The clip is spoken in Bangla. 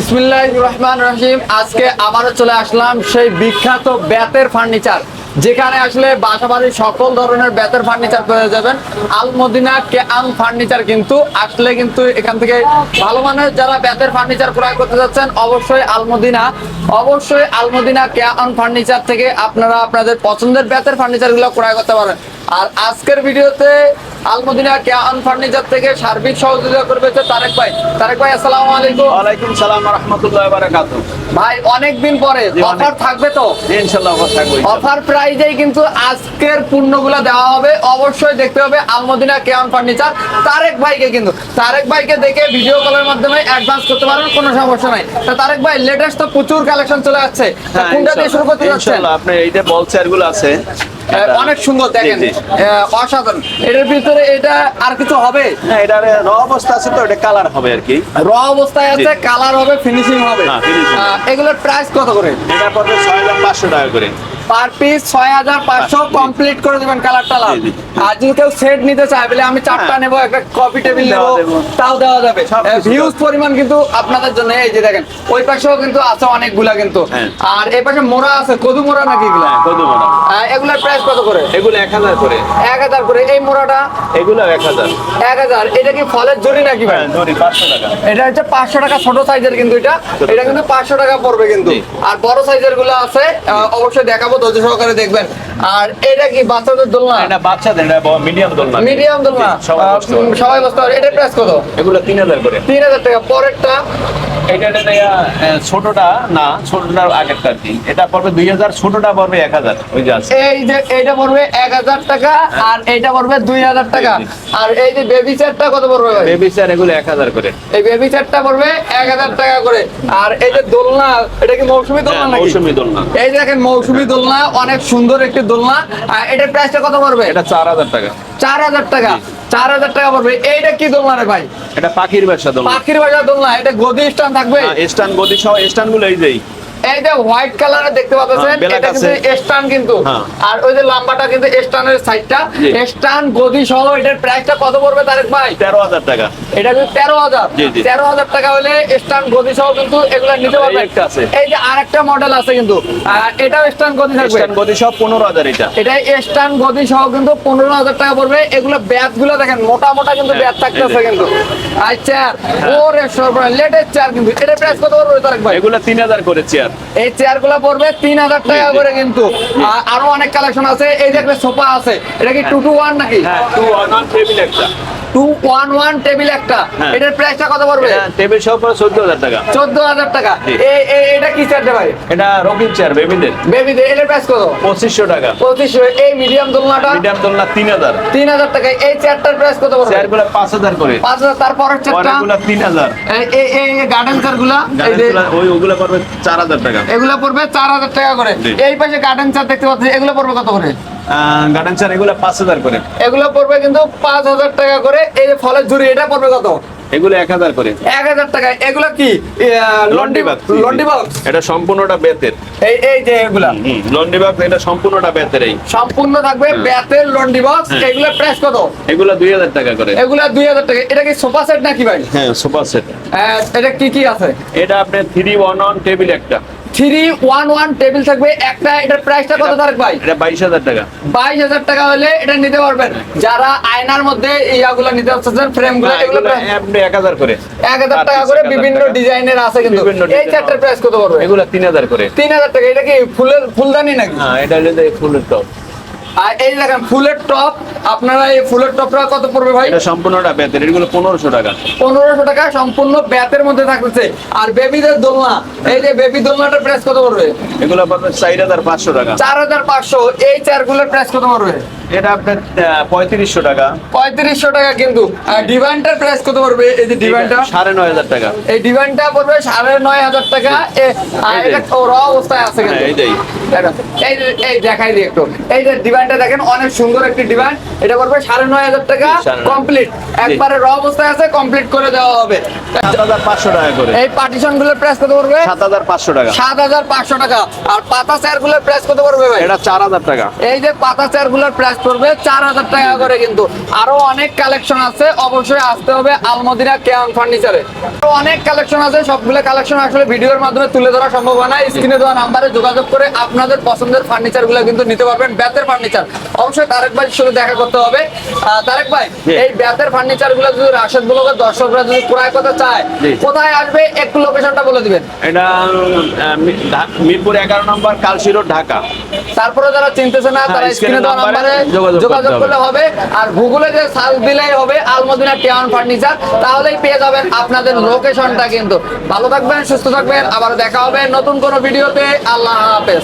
বিসমিল্লাহ রহমান রহিম। আজকে আবারও চলে আসলাম সেই বিখ্যাত বেতের ফার্নিচার, যেখানে আসলে বাসাবাড়ির সকল ধরনের বেতের ফার্নিচার পেয়ে যাবেন। আলমদিনা কেআম ফার্নিচার কিন্তু আসলে কিন্তু এখান থেকে ভালো মানের যারা বেতের ফার্নিচার ক্রয় করতে যাচ্ছেন, অবশ্যই আলমদিনা। অবশ্যই আলমদিনা কেআম ফার্নিচার থেকে আপনারা আপনাদের পছন্দের বেতের ফার্নিচারগুলো ক্রয় করতে পারেন। আর আজকের ভিডিওতে আলমদিনা কেআম ফার্নিচার থেকে সার্বিক সহযোগিতা করবে তারেক ভাই। তারেক ভাই আসসালামু আলাইকুম। ওয়ালাইকুম সালাম রহমতুল্লাহ বারাকাত ভাই অনেকদিন পরে জি, অনেক। অফার থাকবে তো? ইনশাল্লাহ অফার থাকবে অফার প্রাইজেই কিন্তু আজকের পণ্যগুলো দেওয়া হবে। অবশ্যই দেখতে হবে আলমদিনা কেয়ান ফার্নিচার। তারেক ভাইকে কিন্তু তারেক ভাইকে দেখে ভিডিও কলের মাধ্যমে অ্যাডভান্স করতে পারেন কোনো সমস্যা নাই। তা তারেক ভাই লেটেস্ট তো প্রচুর কালেকশন চলে যাচ্ছে তা হ্যাঁ, কোনটা দিয়ে শুরু করতে যাচ্ছেন? ইনশাল্লাহ আপনি এই যে বল চেয়ারগুলো আছে। অনেক সুন্দর দেখেন। জি। অসাধারণ। এটার ভিতরে এটা আর কিছু হবে? হ্যাঁ এটা র অবস্থা আছে তো এটা কালার হবে আর কি। র অবস্থায় আছে কালার হবে ফিনিশিং হবে। হ্যাঁ, এগুলোর প্রাইস কত করে? এটা পড়বে ছয় হাজার পাঁচশো টাকা করে। পার পিস ছয় হাজার পাঁচশো কমপ্লিট করে দিবেন কালার টালার। আর যদি কেউ সেট নিতে চায় বলে আমি চারটা হ্যাঁ। নেব একটা কফি টেবিল নেব তাও দেওয়া যাবে। পরিমাণ কিন্তু আপনাদের জন্য এই যে দেখেন ওই পাশেও কিন্তু আছে অনেকগুলা কিন্তু। হ্যাঁ। আর এই পাশে মোড়া আছে কদু মোড়া নাকি এগুলা? হ্যাঁ বড় আহ, এগুলার প্রাইস কত করে? এগুলো এক হাজার করে। এক হাজার করে এই মোড়াটা? এগুলো এক হাজার। এক হাজার। এটা কি ফলের জড়ি নাকি ভাই? হ্যাঁ ধরি পাঁচশো টাকা। এটা হচ্ছে পাঁচশো টাকা ছোট সাইজের কিন্তু এটা। এটা কিন্তু পাঁচশো টাকা পড়বে কিন্তু। আর বড় সাইজেরগুলো আছে অবশ্যই দেখাবো ধৈর্য সহকারে দেখবেন। আর এটা কি বাচ্চাদের দোলনা? এটা বাচ্চাদের এটা মিডিয়াম দোলনা। মিডিয়াম দোলনা? সবাই বসতে পারে এটার প্রাইস কত? এগুলো তিন হাজার করে। তিন হাজার টাকা। পরেরটা এটা এটা ছোটটা না ছোটটা আগেরটা কি। এটা পড়বে দুই হাজার ছোটটা পড়বে এক হাজার ওই যে এই যে পড়বে এক হাজার টাকা আর এইটা পড়বে দুই হাজার টাকা। জি, জি। আর এই যে বেবি কত পড়বে বেবি চেয়ার এগুলো এক হাজার করে। এই বেবি পড়বে এক হাজার টাকা করে। আর এই যে দোলনা এটা কি মৌসুমী দোলনা হ্যাঁ, নাকি? মৌসুমী দোলনা। এই যে দেখেন মৌসুমী দোলনা অনেক সুন্দর একটি দোলনা। আর এটার প্রাইসটা কত পড়বে? এটা চার হাজার টাকা। চার হাজার টাকা। চার হাজার টাকা পড়বে। এইটা কি দোলনা রে ভাই? এটা পাখির বাসা দোলনা। পাখির বাজার দোলনা এটা গদি স্টান থাকবে? স্টান গদি সহ স্টানগুলো এই যেই এই যে হোয়াইট কালারের দেখতে পাচ্ছেন হ্যাঁ, এটা কিন্তু স্টান কিন্তু। হ্যাঁ। আর ওই যে লম্বাটা কিন্তু স্টানের সাইডটা স্টান গদি সহ এটার প্রাইসটা কত পড়বে তারেক ভাই? তেরো হাজার টাকা। এটা কিন্তু তেরো হাজার। জি, জি। তেরো হাজার টাকা হলে স্টান গদি সহ কিন্তু এগুলো নিতে এই পারবেন। একটা আছে। এই যে আরেকটা মডেল আছে কিন্তু। এটাও স্টান গদি থাকবে। স্টান গদি পনেরো হাজার এটা। এটা স্টান গদি সহ কিন্তু পনেরো হাজার টাকা পড়বে। এগুলো ব্যাটগুলো দেখেন মোটা মোটা কিন্তু হ্যাঁ, থাকতেছে কিন্তু। চেয়ার ওরে সর্বনা লেটেস্ট চেয়ার কিন্তু। এটা প্রাইস কত পড়বে তারেক ভাই? এগুলো তিন হাজার করে চেয়ার এই চেয়ারগুলো পড়বে তিন হাজার টাকা। করে কিন্তু। আরও অনেক কালেকশন আছে। এই দেখবে সোফা আছে এটা কি টু টু ওয়ান নাকি? হ্যাঁ টু ওয়ান টেবিল একটা। টু ওয়ান ওয়ান টেবিল একটা হ্যাঁ। এটার প্রাইসটা কত পড়বে টেবিল সহ টাকা এই এটা কি চেয়ার ভাই? এটা রকিং চেয়ার বেবিদের বেবি এটার প্রাইস কত? পঁচিশশো টাকা। পঁচিশশো। এই মিডিয়াম দোলনাটা? মিডিয়াম দোলনা তিন হাজার। তিন হাজার টাকা। এই চেয়ারটার প্রাইস কত পড়বে? চেয়ারগুলো পাঁচ হাজার করে। পাঁচ হাজার তারপরের চেয়ারটা পরেরগুলো তিন হাজার। এই- এই গার্ডেন চেয়ারগুলা ওই ওগুলো পড়বে চার হাজার টাকা। এগুলো পড়বে চার হাজার টাকা করে। এই পাশে গার্ডেন চেয়ার দেখতে পাচ্ছি এগুলো পড়বে কত করে? গার্ডেন চেয়ার এগুলো পাঁচ হাজার করে। এগুলো পড়বে কিন্তু পাঁচ হাজার টাকা করে। এই যে ফলের ঝুড়ি এটা পড়বে কত? এগুলো এক হাজার করে। এক হাজার টাকা। এগুলো কি? Laundry bag laundry box? এটা সম্পূর্ণটা বেতের। এই এই যে এগুলা। লন্ডি বাগ এটা সম্পূর্ণটা বেতের এই। সম্পূর্ণ থাকবে ব্যাতের লন্ডি বক্স। হ্যাঁ। এগুলোর প্রাইস কত? এগুলো দুই হাজার টাকা করে। এগুলা দুই হাজার টাকা। এটা কি সোফা সেট নাকি ভাই? হ্যাঁ সুপার সেট। আহ, এটা কি কি আছে? এটা আপনার থ্রি ওয়ান ওয়ান টেবিল একটা। থ্রি ওয়ান ওয়ান টেবিল থাকবে। একটা এটার প্রাইসটা কত তারেক ভাই? এটা বাইশ হাজার টাকা। বাইশ হাজার টাকা হলে এটা নিতে পারবেন। যারা আয়নার মধ্যে ইয়াগুলো নিতে চাচ্ছেন ফ্রেমগুলো এগুলো এক হাজার করে। এক হাজার টাকা করে বিভিন্ন ডিজাইনের আছে কিন্তু। এই চারটার প্রাইস কত পড়বে? এগুলো তিন হাজার করে। তিন হাজার টাকা। এটা কি ফুলের ফুলদানি নাকি? হ্যাঁ এটা হলো ফুলের টপ। আর এই দেখেন ফুলের টপ আপনারা এই ফুলের টপটা কত পড়বে ভাই? এটা সম্পূর্ণটা বেতের এগুলো পনেরোশো টাকা। পনেরোশো টাকা সম্পূর্ণ ব্যাতের মধ্যে থাকতেছে। আর বেবিদের দোলনা এই যে বেবি দোলনাটার প্রাইস কত পড়বে? এগুলো চার হাজার পাঁচশো টাকা। চার হাজার পাঁচশো এই চেয়ারগুলোর প্রাইস কত পড়বে? এটা আপনার পঁয়ত্রিশশো টাকা। পঁয়ত্রিশশো টাকা কিন্তু। আর ডিভাইনটার প্রাইস কত পড়বে? এই যে ডিভাইনটা। সাড়ে নয় হাজার টাকা। এই ডিভাইনটা পড়বে সাড়ে নয় হাজার টাকা। র অবস্থায় আছে হ্যাঁ, এই এই দেখাই দিই একটু। এই যে ডিভাইনটা দেখেন অনেক সুন্দর একটি ডিভাইন। এটা পড়বে সাড়ে নয় হাজার টাকা কমপ্লিট একবারে র অবস্থায় আছে কমপ্লিট করে দেওয়া হবে। সাত হাজার পাঁচশো টাকা করে। এই পার্টিশনগুলোর প্রাইস কত পড়বে? সাত হাজার পাঁচশো টাকা। সাত হাজার পাঁচশো টাকা। আর পাতা চেয়ারগুলোর প্রাইস কত পড়বে ভাই? এটা চার হাজার টাকা। এই যে পাতা চেয়ারগুলোর প্রাইস প্রাইস পড়বে চার হাজার টাকা করে কিন্তু। আরও অনেক কালেকশন আছে অবশ্যই আসতে হবে আলমদিনা কেয়ান ফার্নিচারে। আরও অনেক কালেকশন আছে সবগুলো কালেকশন আসলে ভিডিওর মাধ্যমে তুলে ধরা সম্ভব হয় না। স্ক্রিনে দেওয়া নাম্বারে যোগাযোগ করে আপনাদের পছন্দের ফার্নিচারগুলো কিন্তু নিতে পারবেন বেতের ফার্নিচার। অবশ্যই তারেক ভাইয়ের সাথে দেখা করতে হবে। তারেক ভাই এই বেতের ফার্নিচারগুলো যদি রাশেদ ব্লগের দর্শকরা যদি ক্রয় করতে চায় কোথায় আসবে? একটু লোকেশনটা বলে দিবেন। এটা আহ, মি- ধা- মিরপুর এগারো নম্বর কালসি রোড ঢাকা। তারপরে যারা চিনতেছে না তারা স্ক্রিনে দেওয়া স্ক্রিনের নাম্বারে নাম্বারে যোগাযোগ যোগাযোগ করলে হবে। আর গুগলে যে সার্চ দিলেই হবে আলমদিনা টিয়ান ফার্নিচার তাহলেই পেয়ে যাবেন আপনাদের লোকেশনটা কিন্তু। ভালো থাকবেন সুস্থ থাকবেন আবার দেখা হবে নতুন কোনো ভিডিওতে। আল্লাহ হাফেজ।